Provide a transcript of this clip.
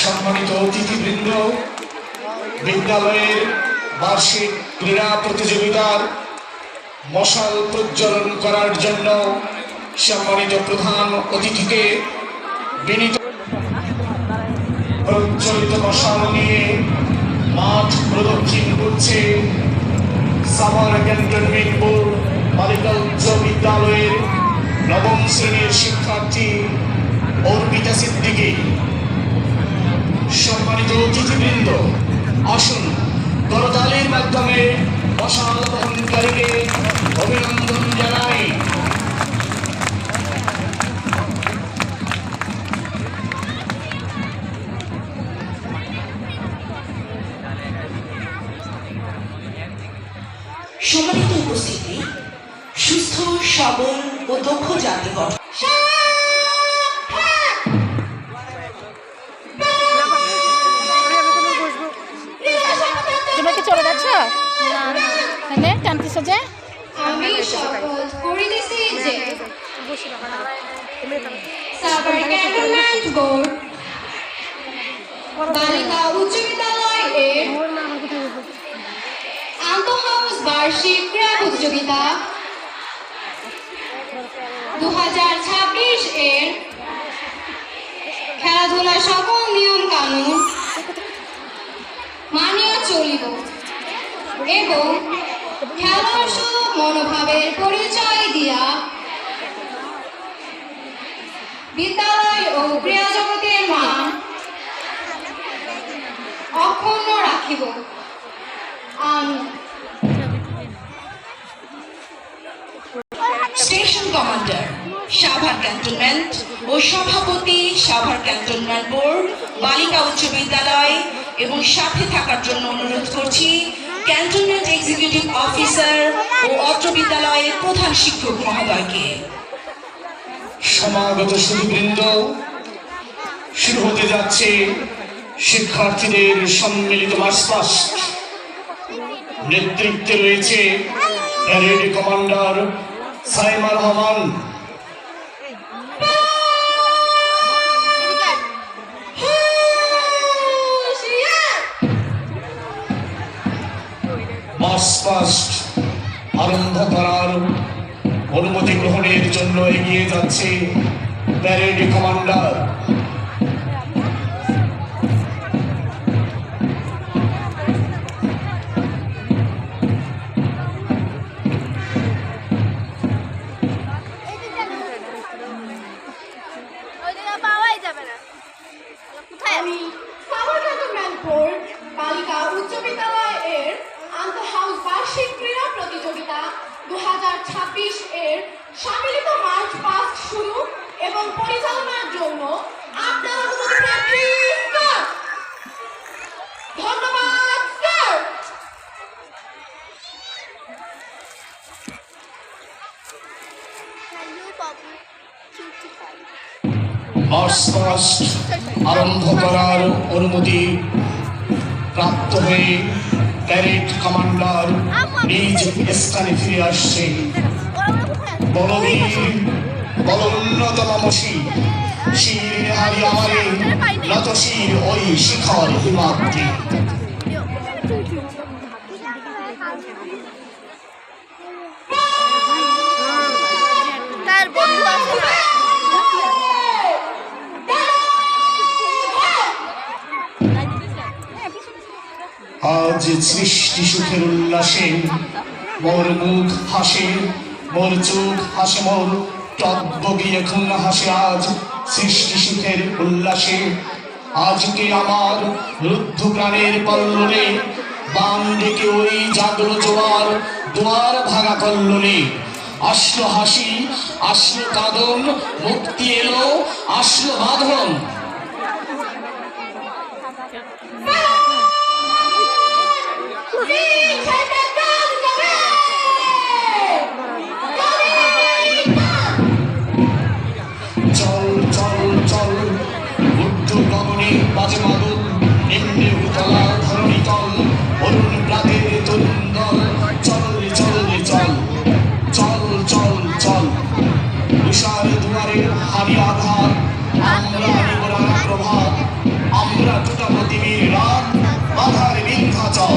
সম্মানিত অতিথিবৃন্দ, বিদ্যালয়ের বার্ষিক ক্রীড়া প্রতিযোগিতার মশাল প্রজ্বলন করার জন্য সম্মানিত প্রধান অতিথিকে বিনীত প্রজ্বলিত মশাল নিয়ে মাঠ প্রদক্ষিণ করছে সামার ক্যান্টনমেন্ট বোর্ড বালিকা উচ্চ বিদ্যালয়ের নবম শ্রেণির শিক্ষার্থী অর্পিতা সিদ্দিকী। সম্মানিত অতিথিবৃন্দ, আসুন করতালির মাধ্যমে অসাধারণকারীকে অভিনন্দন জানাই। সম্মানিত উপস্থিতি সুস্থ সবল ও দক্ষ জাতি গঠন। তোমরা কি চলে যাচ্ছ? তাহলে টানতেছো যে আমি করিতেছি যে সাভার ক্যান্টনমেন্ট বোর্ড বালিকা উচ্চ বিদ্যালয় এর আন্তঃহাউস বার্ষিক ক্রীড়া প্রতিযোগিতা দু এর সকল নিয়ম কানুন মানিয়া চলিব এবং খেলার মনোভাবের পরিচয় দিয়া বিদ্যালয় ও ক্রীড়া ক্যান্টনমেন্ট ও সভাপতি সাভার ক্যান্টনমেন্ট বোর্ড বালিকা উচ্চ বিদ্যালয় এবং সাথে থাকার জন্য অনুরোধ করছি ক্যান্টনমেন্ট এক্সিকিউটিভ অফিসার ও অত্র বিদ্যালয়ের প্রধান শিক্ষক মহোদয়কে। সমাগত শুরু হতে যাচ্ছে শিক্ষার্থীদের সম্মিলিত মার্চপাস নেতৃত্বে রয়েছে parade commander Saima Rahman. March past আরম্ভ করার অনুমতি গ্রহণের জন্য এগিয়ে যাচ্ছে প্যারেড কমান্ডার। পাওয়াই যাবে না। কোথায়? আমি সাভার ক্যান্টনমেন্ট বালিকা উচ্চ বিদ্যালয় আন্তঃহাউস বার্ষিক ক্রীড়া প্রতিযোগিতা দু হাজার ছাব্বিশ এর সম্মিলিত মার্চ পাস্ট শুরু এবং পরিচালনার জন্য আপনার আরম্ভ করার অনুমতি প্রাপ্ত হয়ে প্যারেড কমান্ডার নিজ স্থানে ফিরে আসছে বলবীর বলোন্নতম মসি শির হারি আমারে নতশির ওই শিখর হিমাদ্রি আজ সৃষ্টি সুখের উল্লাসে, মোর মুখ হাসে, মোর চোখ হাসে মোর টকবগি এখন হাসে আজ সৃষ্টি সুখের উল্লাসে। আজকে আমার রুদ্ধ প্রাণের পল্লনে বাম দিকে ওই জাগলো জোয়ার, দুয়ার ভাঙা কল্লনে আসলো হাসি, আসলো কাদন, মুক্তি এলো, আসলো বাঁধন। প্রতিমীর রাত মাথার বিন্ধ্যাচল